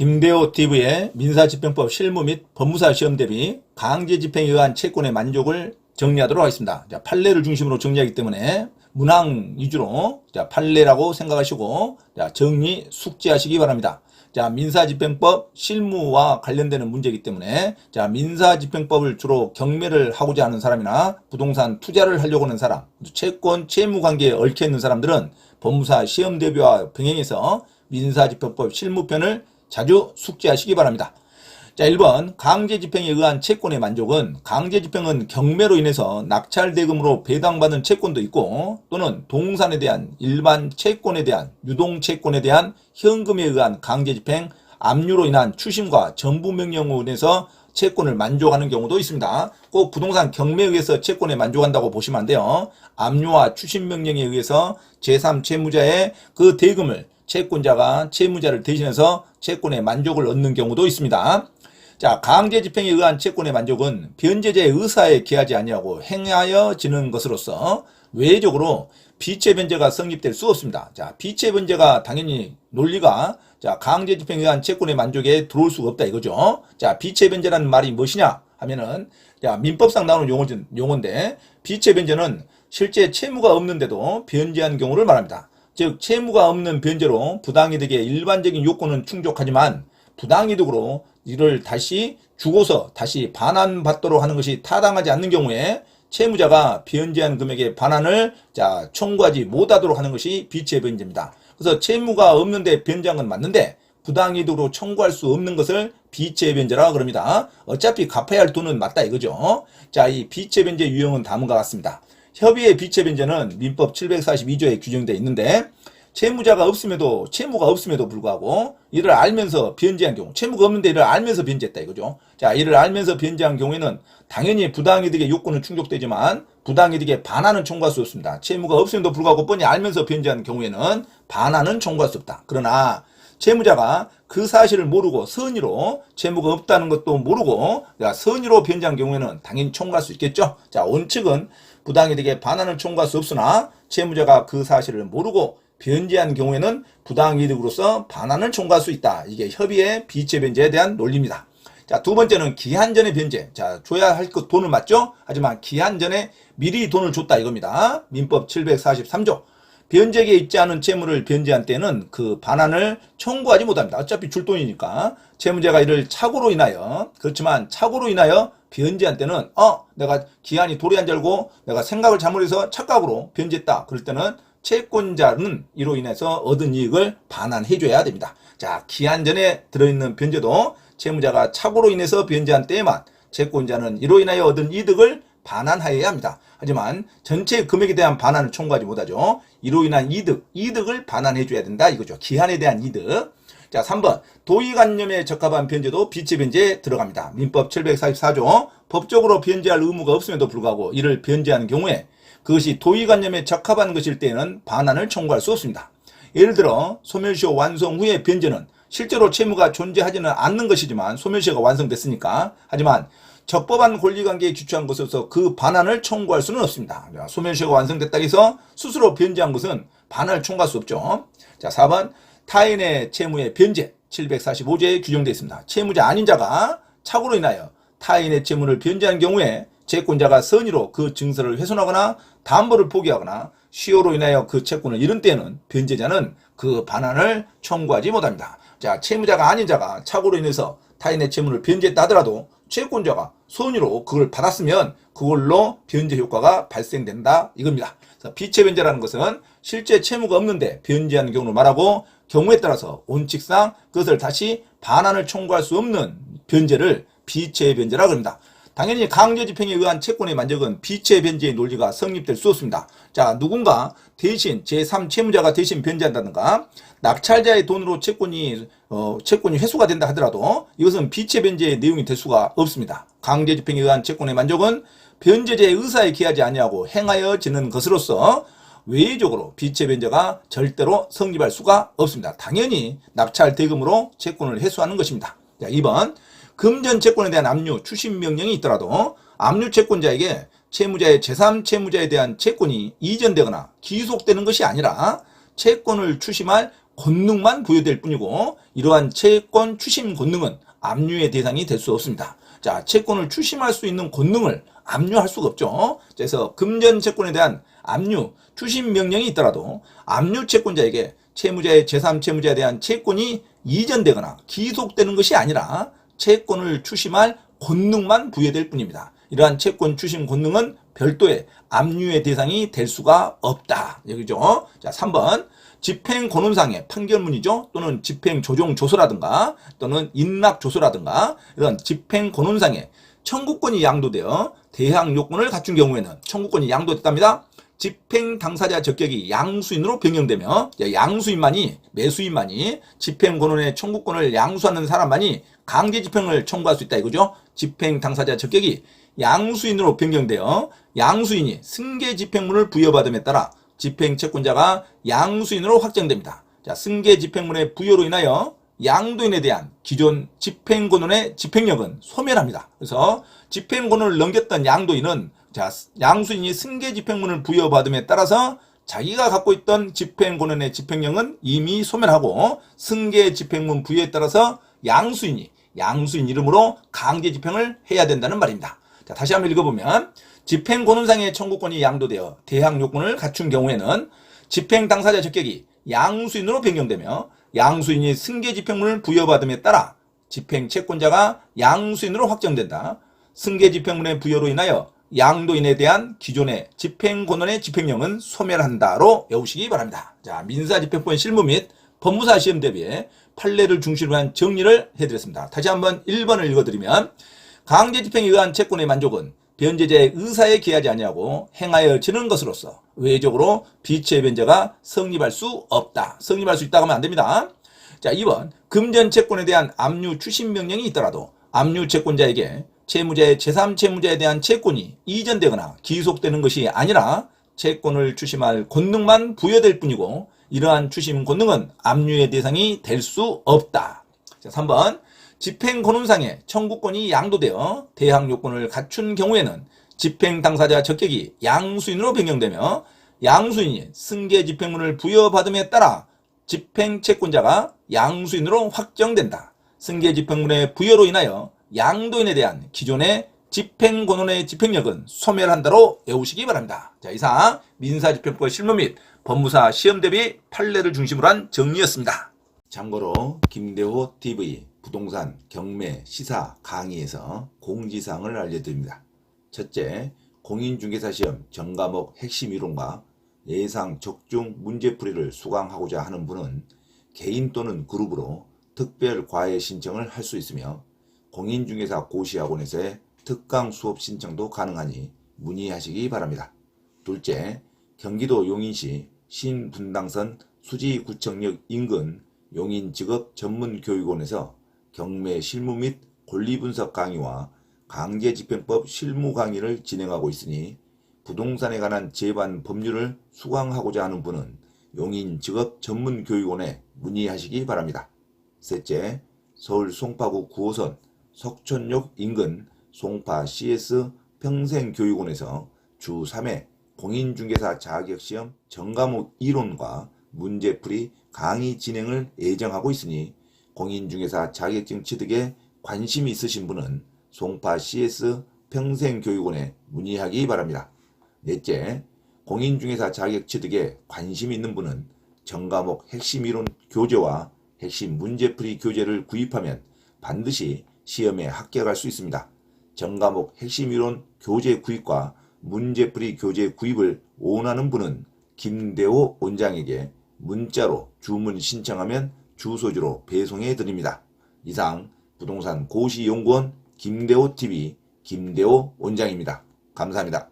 김대호 TV의 민사집행법 실무 및 법무사 시험 대비 강제 집행에 의한 채권의 만족을 정리하도록 하겠습니다. 자, 판례를 중심으로 정리하기 때문에 문항 위주로 자, 판례라고 생각하시고 자, 정리 숙지하시기 바랍니다. 자, 민사집행법 실무와 관련되는 문제이기 때문에 자, 민사집행법을 주로 경매를 하고자 하는 사람이나 부동산 투자를 하려고 하는 사람, 채권 채무 관계에 얽혀 있는 사람들은 법무사 시험 대비와 병행해서 민사집행법 실무편을 자주 숙지하시기 바랍니다. 자, 1번 강제 집행에 의한 채권의 만족은 강제 집행은 경매로 인해서 낙찰 대금으로 배당받은 채권도 있고 또는 동산에 대한 일반 채권에 대한 유동 채권에 대한 현금에 의한 강제 집행 압류로 인한 추심과 전부 명령으로 인해서 채권을 만족하는 경우도 있습니다. 꼭 부동산 경매에 의해서 채권에 만족한다고 보시면 안 돼요. 압류와 추심 명령에 의해서 제3채무자의 그 대금을 채권자가 채무자를 대신해서 채권의 만족을 얻는 경우도 있습니다. 자, 강제 집행에 의한 채권의 만족은 변제자의 의사에 기하지 아니하고 행하여지는 것으로서 외적으로 비체 변제가 성립될 수 없습니다. 자, 비체 변제가 당연히 논리가 자, 강제 집행에 의한 채권의 만족에 들어올 수가 없다 이거죠. 자, 비체 변제라는 말이 무엇이냐 하면은 자, 민법상 나오는 용어, 용어인데 비체 변제는 실제 채무가 없는데도 변제한 경우를 말합니다. 즉 채무가 없는 변제로 부당이득의 일반적인 요건은 충족하지만 부당이득으로 이를 다시 주고서 다시 반환받도록 하는 것이 타당하지 않는 경우에 채무자가 변제한 금액의 반환을 자 청구하지 못하도록 하는 것이 비체 변제입니다. 그래서 채무가 없는데 변제한 건 맞는데 부당이득으로 청구할 수 없는 것을 비체 변제라 그럽니다. 어차피 갚아야 할 돈은 맞다 이거죠. 자, 이 비체 변제 유형은 다음과 같습니다. 협의의 비체 변제는 민법 742조에 규정되어 있는데 채무자가 없음에도 채무가 없음에도 불구하고 이를 알면서 변제한 경우 채무가 없는데 이를 알면서 변제했다 이거죠. 자, 이를 알면서 변제한 경우에는 당연히 부당이득의 요건은 충족되지만 부당이득의 반환은 청구할 수 없습니다. 채무가 없음에도 불구하고 뻔히 알면서 변제한 경우에는 반환은 청구할 수 없다. 그러나 채무자가 그 사실을 모르고 선의로 채무가 없다는 것도 모르고 야, 선의로 변제한 경우에는 당연히 청구할 수 있겠죠. 자, 원칙은 부당이득의 반환을 청구할 수 없으나 채무자가 그 사실을 모르고 변제한 경우에는 부당이득으로서 반환을 청구할 수 있다. 이게 협의의 비체 변제에 대한 논리입니다. 자, 두 번째는 기한 전에 변제. 자, 줘야 할 것 돈을 맞죠? 하지만 기한 전에 미리 돈을 줬다 이겁니다. 민법 743조. 변제기에 있지 않은 채무를 변제한 때는 그 반환을 청구하지 못합니다. 어차피 줄 돈이니까 채무자가 이를 착오로 인하여 그렇지만 착오로 인하여 변제한 때는 어 내가 기한이 도래한 줄 알고 내가 생각을 잘못해서 착각으로 변제했다. 그럴 때는 채권자는 이로 인해서 얻은 이익을 반환해줘야 됩니다. 자 기한 전에 들어있는 변제도 채무자가 착오로 인해서 변제한 때에만 채권자는 이로 인하여 얻은 이득을 반환하여야 합니다. 하지만 전체 금액에 대한 반환을 청구하지 못하죠. 이로 인한 이득, 이득을 반환해 줘야 된다 이거죠. 기한에 대한 이득. 자, 3번. 도의관념에 적합한 변제도 비체 변제에 들어갑니다. 민법 744조. 법적으로 변제할 의무가 없음에도 불구하고 이를 변제하는 경우에 그것이 도의관념에 적합한 것일 때에는 반환을 청구할 수 없습니다. 예를 들어 소멸시효 완성 후의 변제는 실제로 채무가 존재하지는 않는 것이지만 소멸시효가 완성됐으니까 하지만 적법한 권리관계에 기초한 것으로서 그 반환을 청구할 수는 없습니다. 소멸시효가 완성됐다고 해서 스스로 변제한 것은 반환을 청구할 수 없죠. 자, 4번 타인의 채무의 변제 745조에 규정되어 있습니다. 채무자 아닌 자가 착오로 인하여 타인의 채무를 변제한 경우에 채권자가 선의로 그 증서를 훼손하거나 담보를 포기하거나 시효로 인하여 그 채권을 잃은 때에는 변제자는 그 반환을 청구하지 못합니다. 자, 채무자가 아닌 자가 착오로 인해서 타인의 채무를 변제했다 하더라도 채권자가 선의로 그걸 받았으면 그걸로 변제 효과가 발생된다 이겁니다. 비체 변제라는 것은 실제 채무가 없는데 변제하는 경우를 말하고 경우에 따라서 원칙상 그것을 다시 반환을 청구할 수 없는 변제를 비체 변제라 그럽니다. 당연히 강제 집행에 의한 채권의 만족은 비체 변제의 논리가 성립될 수 없습니다. 자, 누군가 대신 제3채무자가 대신 변제한다든가 낙찰자의 돈으로 채권이 어, 채권이 회수가 된다 하더라도 이것은 비체 변제의 내용이 될 수가 없습니다. 강제 집행에 의한 채권의 만족은 변제자의 의사에 기하지 아니하고 행하여지는 것으로서 외적으로 비체 변제가 절대로 성립할 수가 없습니다. 당연히 낙찰 대금으로 채권을 회수하는 것입니다. 자, 2번 금전 채권에 대한 압류 추심 명령이 있더라도 압류 채권자에게 채무자의 제3 채무자에 대한 채권이 이전되거나 기속되는 것이 아니라 채권을 추심할 권능만 부여될 뿐이고 이러한 채권 추심 권능은 압류의 대상이 될 수 없습니다. 자, 채권을 추심할 수 있는 권능을 압류할 수가 없죠. 그래서 금전 채권에 대한 압류, 추심 명령이 있더라도 압류 채권자에게 채무자의 제3 채무자에 대한 채권이 이전되거나 기속되는 것이 아니라 채권을 추심할 권능만 부여될 뿐입니다. 이러한 채권 추심 권능은 별도의 압류의 대상이 될 수가 없다. 여기죠. 자, 3번. 집행 권한상의 판결문이죠. 또는 집행 조정 조서라든가 또는 인락 조서라든가 이런 집행 권한상의 청구권이 양도되어 대항 요건을 갖춘 경우에는 청구권이 양도됐답니다. 집행 당사자 적격이 양수인으로 변경되며 양수인만이 매수인만이 집행 권한의 청구권을 양수하는 사람만이 강제 집행을 청구할 수 있다 이거죠. 집행 당사자 적격이 양수인으로 변경되어 양수인이 승계 집행문을 부여받음에 따라 집행 채권자가 양수인으로 확정됩니다. 자, 승계 집행문의 부여로 인하여 양도인에 대한 기존 집행권원의 집행력은 소멸합니다. 그래서 집행권원을 넘겼던 양도인은 자, 양수인이 승계 집행문을 부여받음에 따라서 자기가 갖고 있던 집행권원의 집행력은 이미 소멸하고 승계 집행문 부여에 따라서 양수인이 양수인 이름으로 강제 집행을 해야 된다는 말입니다. 자, 다시 한번 읽어보면 집행권한상의 청구권이 양도되어 대항 요건을 갖춘 경우에는 집행 당사자 적격이 양수인으로 변경되며 양수인이 승계 집행문을 부여받음에 따라 집행 채권자가 양수인으로 확정된다. 승계 집행문의 부여로 인하여 양도인에 대한 기존의 집행권원의 집행령은 소멸한다로 외우시기 바랍니다. 자, 민사집행권 실무 및 법무사 시험 대비에 판례를 중심으로 한 정리를 해드렸습니다. 다시 한번 1번을 읽어드리면 강제 집행에 의한 채권의 만족은 변제자의 의사에 기하지 아니하고 행하여 지는 것으로서 외적으로 비체 변제가 성립할 수 없다. 성립할 수 있다고 하면 안 됩니다. 자, 2번 금전 채권에 대한 압류 추심 명령이 있더라도 압류 채권자에게 채무자의 제3 채무자에 대한 채권이 이전되거나 기속되는 것이 아니라 채권을 추심할 권능만 부여될 뿐이고 이러한 추심 권능은 압류의 대상이 될 수 없다. 자, 3번 집행 권한상의 청구권이 양도되어 대항 요건을 갖춘 경우에는 집행 당사자 적격이 양수인으로 변경되며 양수인이 승계 집행문을 부여받음에 따라 집행 채권자가 양수인으로 확정된다. 승계 집행문의 부여로 인하여 양도인에 대한 기존의 집행 권한의 집행력은 소멸한다로 외우시기 바랍니다. 자, 이상 민사집행법 실무 및 법무사 시험 대비 판례를 중심으로 한 정리였습니다. 참고로 김대호 TV 부동산 경매 시사 강의에서 공지사항을 알려드립니다. 첫째, 공인중개사 시험 전과목 핵심 이론과 예상 적중 문제풀이를 수강하고자 하는 분은 개인 또는 그룹으로 특별 과외 신청을 할 수 있으며 공인중개사 고시학원에서의 특강 수업 신청도 가능하니 문의하시기 바랍니다. 둘째, 경기도 용인시 신분당선 수지구청역 인근 용인직업 전문교육원에서 경매 실무 및 권리분석 강의와 강제집행법 실무 강의를 진행하고 있으니 부동산에 관한 제반 법률을 수강하고자 하는 분은 용인직업 전문교육원에 문의하시기 바랍니다. 셋째, 서울 송파구 9호선 석촌역 인근 송파 CS 평생교육원에서 주 3회 공인중개사 자격시험 전과목 이론과 문제풀이 강의 진행을 예정하고 있으니 공인중개사 자격증 취득에 관심이 있으신 분은 송파 CS 평생교육원에 문의하기 바랍니다. 넷째, 공인중개사 자격 취득에 관심 있는 분은 전과목 핵심 이론 교재와 핵심 문제풀이 교재를 구입하면 반드시 시험에 합격할 수 있습니다. 전과목 핵심 이론 교재 구입과 문제풀이 교재 구입을 원하는 분은 김대호 원장에게 문자로 주문 신청하면 주소지로 배송해 드립니다. 이상 부동산 고시연구원 김대호 TV 김대호 원장입니다. 감사합니다.